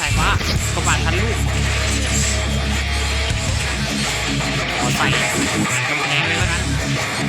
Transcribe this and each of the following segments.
สายฟ้าก็บาดทันลูกขอใส่กำแพงเลยแล้วกัน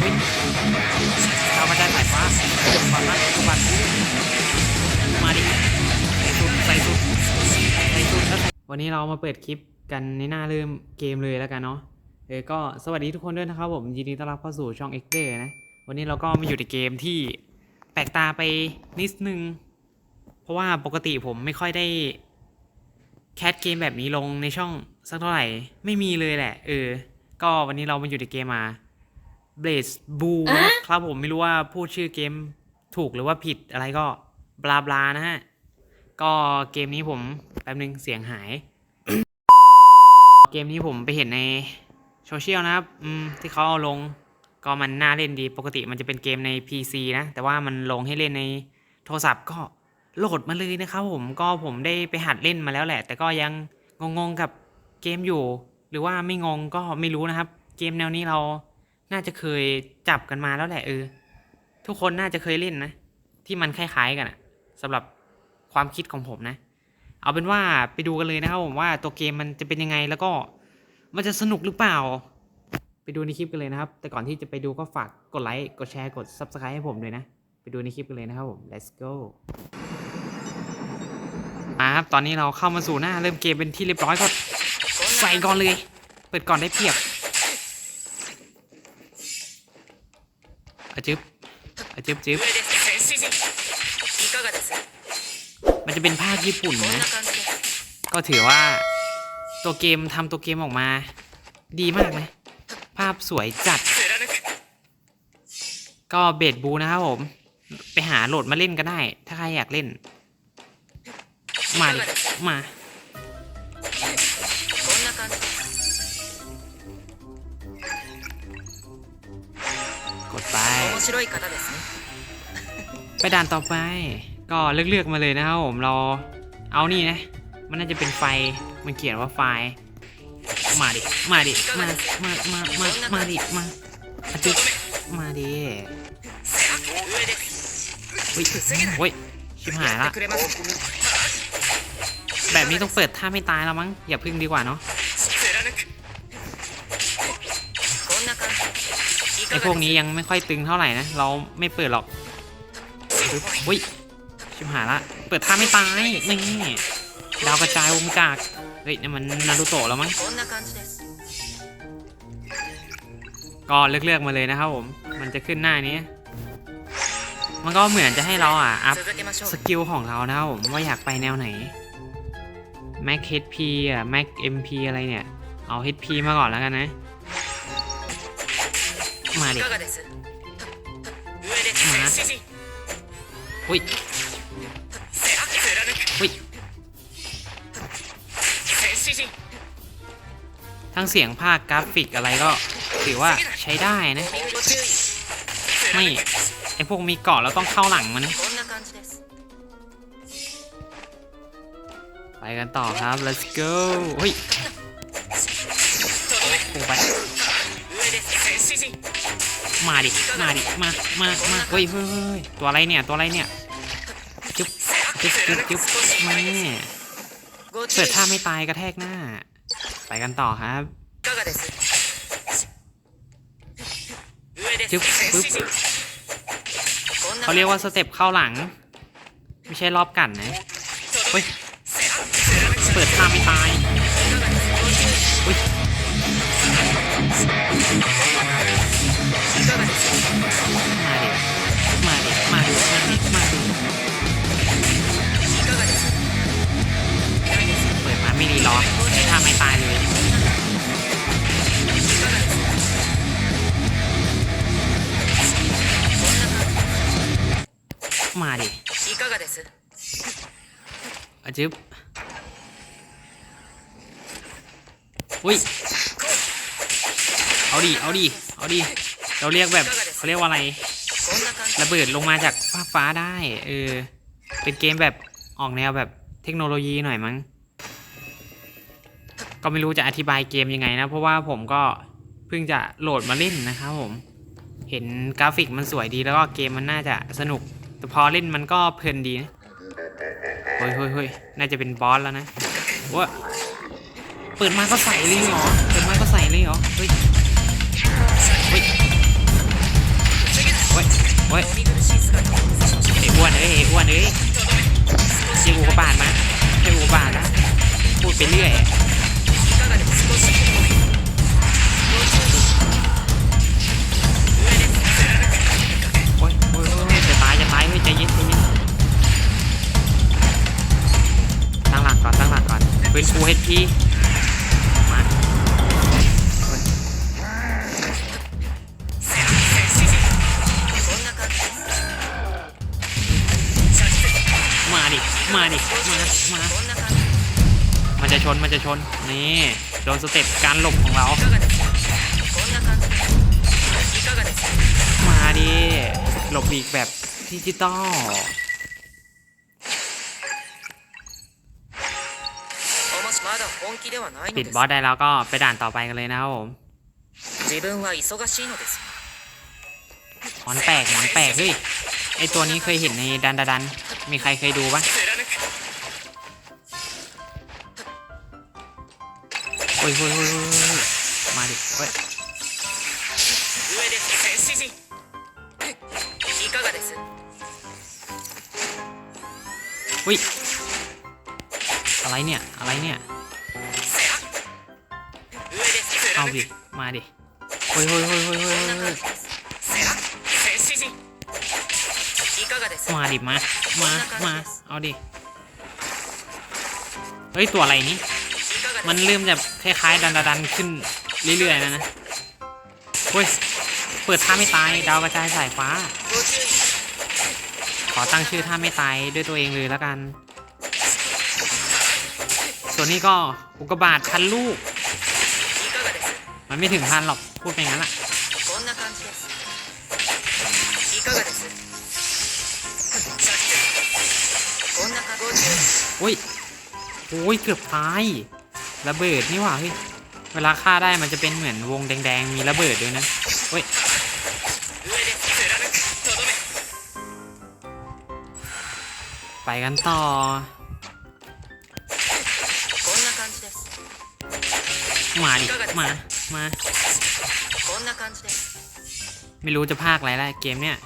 เฮ้ยเรามาได้สายฟ้าก่อนนะก็บาดทันลูกมาดิใส่สุดใส่สุดใส่สุดแล้วใส่วันนี้เรามาเปิดคลิปกันในหน้าเริ่มเกมเลยแล้วกันเนาะเออก็สวัสดีทุกคนด้วยนะครับผมยินดีต้อนรับเข้าสู่ช่อง x d a y นะวันนี้เราก็มาอยู่ในเกมที่แปลกตาไปนิดนึง เพราะว่าปกติผมไม่ค่อยได้ แคสเกมแบบนี้ลงในช่องสักเท่าไหร่ ไม่มีเลยแหละ เออ ก็วันนี้เรามาอยู่ในเกมมา Blaze b o o นะครับผมไม่รู้ว่าพูดชื่อเกมถูกหรือว่าผิดอะไรก็บลาบลานะฮะ ก็เกมนี้ผมแป๊บนึงเสียงหาย เกมนี้ผมไปเห็นในโซเชียลนะครับอืมที่เขาเอาลงก็มันน่าเล่นดีปกติมันจะเป็นเกมใน PC นะ แต่ว่ามันลงให้เล่นในโทรศัพท์ก็ โหลดมาเลยนะครับผมก็ผมได้ไปหัดเล่นมาแล้วแหละ แต่ก็ยังงงๆกับเกมอยู่ หรือว่าไม่งงก็ไม่รู้นะครับ เกมแนวนี้เราน่าจะเคยจับกันมาแล้วแหละเออ ทุกคนน่าจะเคยเล่นนะ ที่มันคล้ายๆกันอะสำหรับความคิดของผมนะ เอาเป็นว่าไปดูกันเลยนะครับผมว่าตัวเกมมันจะเป็นยังไงแล้วก็มันจะสนุกหรือเปล่า ไปดูในคลิปกันเลยนะครับ แต่ก่อนที่จะไปดูก็ฝากกดไลค์กดแชร์กด Subscribe ให้ผมด้วยนะ ไปดูในคลิปกันเลยนะครับผม let's go ครับตอนนี้เราเข้ามาสู่หน้าเริ่มเกมเป็นที่เรียบร้อยก็ใส่ก่อนเลย เปิดก่อนได้เพียบอจึบอจึบจึบมันจะเป็นภาคญี่ปุ่นนะ ก็ถือว่าตัวเกมทำตัวเกมออกมา ดีมากไหมภาพสวยจัด ก็เบดบูนะครับผม ไปหาโหลดมาเล่นก็ได้ ถ้าใครอยากเล่น มาดิมาไปไปด่านต่อไป ก็เลือกๆมาเลยนะครับผมเราเอานี่นะ มันน่าจะเป็นไฟมันเขียนว่าไฟ มาดิ มาดิ มา มา มา มา มาดิ มาอจุมาดิโอ้ยโอ้ยชิบหายละ แบบนี้ต้องเปิดท่าไม่ตายแล้วมั้ง อย่าพึ่งดีกว่าเนาะไอพวกนี้ยังไม่ค่อยตึงเท่าไหร่นะ เราไม่เปิดหรอกอุ้ย ชิมหายละ เปิดท่าไม่ตาย นี่ดาวกระจายวงกากเฮ้ยนี่มันนารูโตะแล้วมั้ง ก็เลือกๆมาเลยนะครับผม มันจะขึ้นหน้านี้ มันก็เหมือนจะให้เราอะ อัพสกิลของเรานะครับผมว่าอยากไปแนวไหน Mac HP อะ Mac MP อะไรเนี่ย เอา HP มาก่อนแล้วกันนะ มาดิ มาอุ้ยอุ้ยทั้งเสียงภาคกราฟิกอะไรก็ถือว่าใช้ได้นะ ไม่ ไอพวกมีเกาะเราต้องเข้าหลังมันนะ กันต่อครับ let's go เฮ้ยโอ้ไปมาดิ มาดิ มา มา มา เฮ้ยเฮ้ยตัวอะไรเนี่ย ตัวอะไรเนี่ย จุ๊บ จุ๊บจุ๊บจุ๊บมาเกิดท่าไม่ตายกระแทกหน้า ไปกันต่อครับจุ๊บปุ๊บเขาเรียกว่าสเต็ปเข้าหลัง ไม่ใช่รอบกันนะ เฮ้ย เปิดข้าไม่ตายอุ้ยมาดิมาดิมาดูมาดิมาดูเปิดมาไม่รีล้อไม่ทาไม่ตายเลยมาดิอาจึ๊บ อุ้ย เอาดิ เอาดิ เอาดิ เราเรียกแบบเขาเรียกว่าอะไร ระเบิดลงมาจากฟ้าฟ้าได้ เออ เป็นเกมแบบออกแนวแบบเทคโนโลยีหน่อยมั้ง ก็ไม่รู้จะอธิบายเกมยังไงนะ เพราะว่าผมก็เพิ่งจะโหลดมาเล่นนะครับผม เห็นกราฟิกมันสวยดีแล้วก็เกมมันน่าจะสนุก แต่พอเล่นมันก็เพลินดีนะ เฮ้ยเฮ้ยเฮ้ยน่าจะเป็นบอสแล้วนะว้า เปิดมาก็ใส่เลยเหรอ เปิดมาก็ใส่เลยเหรอเฮ้ย เฮ้ย เฮ้ยไอ้อ้วนเอ้ยไอ้อ้วนเอ้ยเจ้าอุกบาทมาเจ้าอุกบาทนะ พูดไปเรื่อย มา มันจะชน มันจะชน นี่ โดนสเต็ปการหลบของเรา มาดิ หลบอีกแบบดิจิตอลปิดบอสได้แล้วก็ไปด่านต่อไปกันเลยนะครับผมหมอนแปลกหมอนแปลกเฮ้ยไอตัวนี้เคยเห็นในดันดัน มีใครเคยดูบ้าง โอ้ยโอ้ยโอ้ยมาดิโอ้ยอุ้ยอะไรเนี่ย อะไรเนี่ย เอาดิ มาดิโอ้ยโอ้ยโอ้ยโอ้ยโอ้ยมาดิมา มา มา เอาดิ เฮ้ย ตัวอะไรนี่ มันเริ่มจะ คล้ายๆดันๆขึ้นเรื่อยๆนะนะเฮ้ย เปิดท่าไม่ตาย ดาวกระจายสายฟ้า ขอตั้งชื่อท่าไม่ตายด้วยตัวเองเลยแล้วกัน ส่วนนี้ก็อุกบาทพันลูก มันไม่ถึงพันหรอก พูดไปงั้นแหละโอ้ย โอ้ย เกือบตาย ระเบิดนี่หว่าเฮ้ยเวลาฆ่าได้มันจะเป็นเหมือนวงแดงๆ มีระเบิดด้วยนะเฮ้ยไปกันต่อมาดิมามาไม่รู้จะภาคอะไรแล้วเกมเนี่ย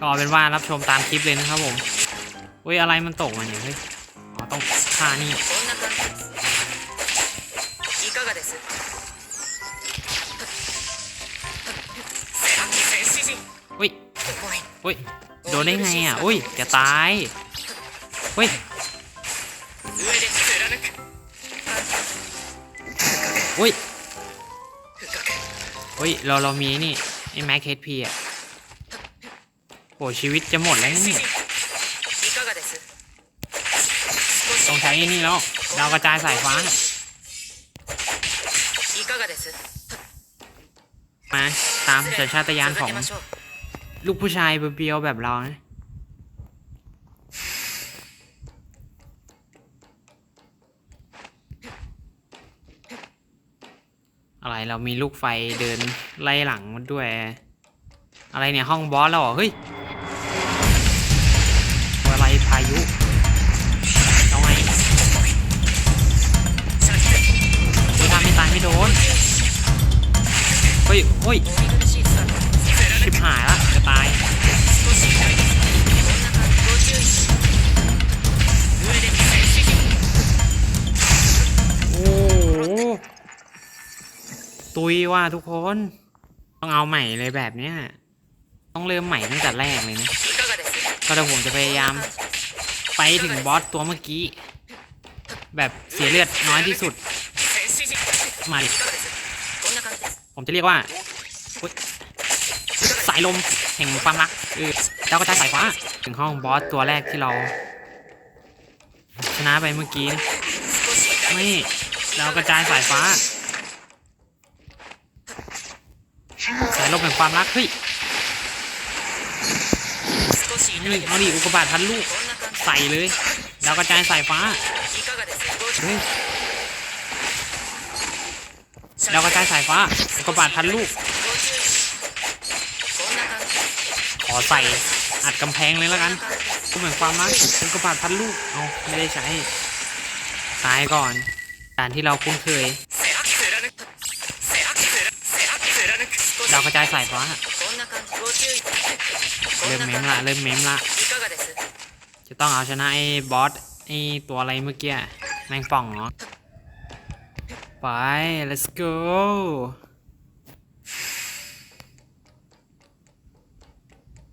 ก็เป็นว่ารับชมตามคลิปเลยนะครับผมเฮ้ยอะไรมันตกมาเนี่ยเฮ้ยอ๋อต้องฆ่านี่ がです戦士陣 เฮ้ย おい เฮ้ย โดนได้ไงอ่ะอุ้ย จะตาย เฮ้ย 上で貫く อุ้ย 深く เฮ้ย เราเรามีนี่ไอ้แม็กเคสพีอ่ะโหชีวิตจะหมดแล้ว 戦士 เนี่ 陣 ย いかがです少 ต้อง し ใช้ไอ้นี่แล้ว ดาวกระจายสายฟ้า い かがです มาตามสัญชาตญาณของ 続けましょう ลูกผู้ชายเบียวๆแบบเรานะ อะไรเรามีลูกไฟเดินไล่หลังมันด้วย อะไรเนี่ยห้องบอสเราเหรอ เฮ้ยตัวอะไรพายุเอาไงดูทำไม่ตายไม่โดน เฮ้ ยโอ้ยชิบหายละจะตายโอ้ตุยว่ะทุกคน ต้องเอาใหม่เลยแบบเนี้ยต้องเริ่มใหม่ตั้งแต่แรกเลยนะก็เดี๋ผมจะพยายาม ไปถึงบอสตัวเมื่อกี้ แบบเสียเลือดน้อยที่สุด มาดิ ผมจะเรียกว่าสายลมแห่งความรักคือดากระจายสายฟ้าถึงห้องบอสตัวแรกที่เรา ชนะไปเมื่อกี้นี่เรากระจายสายฟ้า สายลมแห่งความรักเฮ้ยนี่เอาดิอุกบาททันลูกใส่เลยดาวกระจายสายฟ้าเฮ้ย เรากระจายสายฟ้าอุกบาดพันลูก ขอใส่อัดกำแพงเลยแล้วกัน ก็เหมือนความรักอุกบาดพันลูก เอาไม่ได้ใช้ ตายก่อนด่านที่เราคุ้นเคยเรากระจายสายฟ้า เริ่มเมมละเริ่มเมมละจะต้องเอาชนะไอ้บอสไอ้ตัวอะไรเมื่อกี้ แมงป่องเนาะ ไป let's go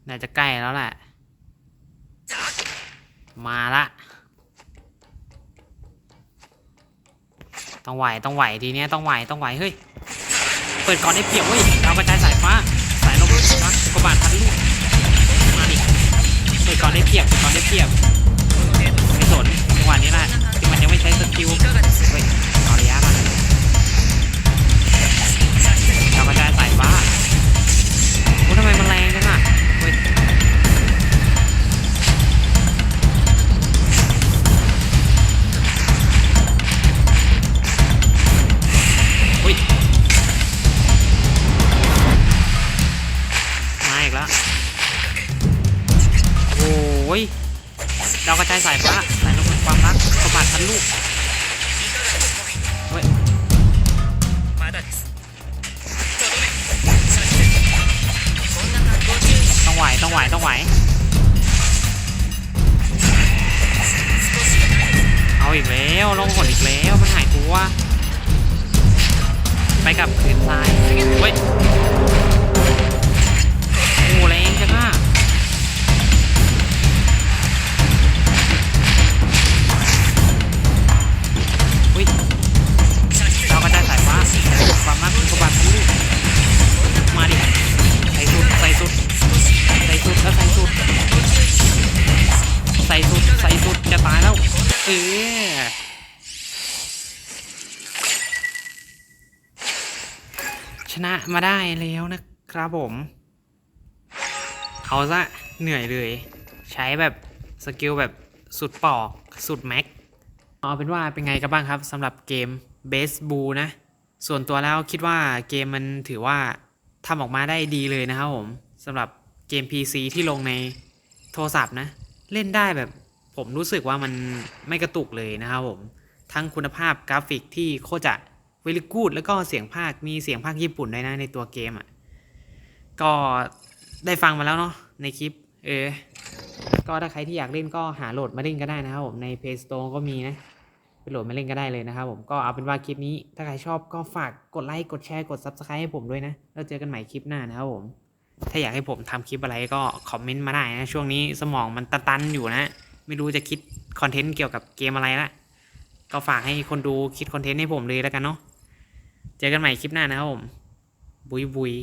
น่าจะใกล้แล้วแหละ มาละ ต้องไหว ต้องไหวทีเนี้ยต้องไหว ต้องไหว เฮ้ย เปิดก่อนได้เปรียบเว้ยดากระจายสายฟ้า สายลมนะกระบาดพันลูก มาดิ เปิดก่อนได้เปรียบเปิดก่อนได้เปรียบไม่สนจังหวะนี้แหละที่มันยังไม่ใช้สกิล อ้ยดากระจายสายฟ้าสายลมเบิดความรักสมบัติทพันลูกเว้ยต้องไหวต้องไหวต้องไหวเอาอีกแล้วลงหดอีกแล้วมันหายตัวไปกับพื้นทรายเว้ยโอ้แรงจังอะ ความมากคือประบัติลูกมาดิใส่สุด ใส่สุด ใส่สุดแล้วใส่สุด ใส่สุด ใส่สุด จะตายแล้ว เออชนะมาได้แล้วนะครับผม เอาซะเหนื่อยเลย ใช้แบบสกิลแบบสุดปอก สุดแม็ก เอาเป็นว่าเป็นไงกันบ้างครับสำหรับเกม Base b o o นะ ส่วนตัวแล้วคิดว่าเกมมันถือว่าทำออกมาได้ดีเลยนะครับผมสำหรับเกม PC ที่ลงในโทรศัพท์นะ เล่นได้แบบผมรู้สึกว่ามันไม่กระตุกเลยนะครับผม ทั้งคุณภาพกราฟิกที่โคตรจะเวลิกูดแล้วก็เสียงภาคมีเสียงภาคญี่ปุ่นด้วยนะในตัวเกมอะ่ะก็ได้ฟังมาแล้วเนาะในคลิป เออ ก็ถ้าใครที่อยากเล่นก็หาโหลดมาเล่นก็ได้นะครับผมใน Play Store ก็มีนะ ไปโหลดมาเล่นก็ได้เลยนะครับผมก็เอาเป็นว่าคลิปนี้ถ้าใครชอบก็ฝากกดไลค์กดแชร์กด Subscribe ให้ผมด้วยนะ แล้วเจอกันใหม่คลิปหน้านะครับผม ถ้าอยากให้ผมทำคลิปอะไรก็คอมเมนต์มาได้นะ ช่วงนี้สมองมันตันๆอยู่นะ ไม่รู้จะคิดคอนเทนต์เกี่ยวกับเกมอะไรละก็ฝากให้คนดูคิดคอนเทนต์ให้ผมเลยแล้วกันเนาะเจอกันใหม่คลิปหน้านะครับผม บุยบุย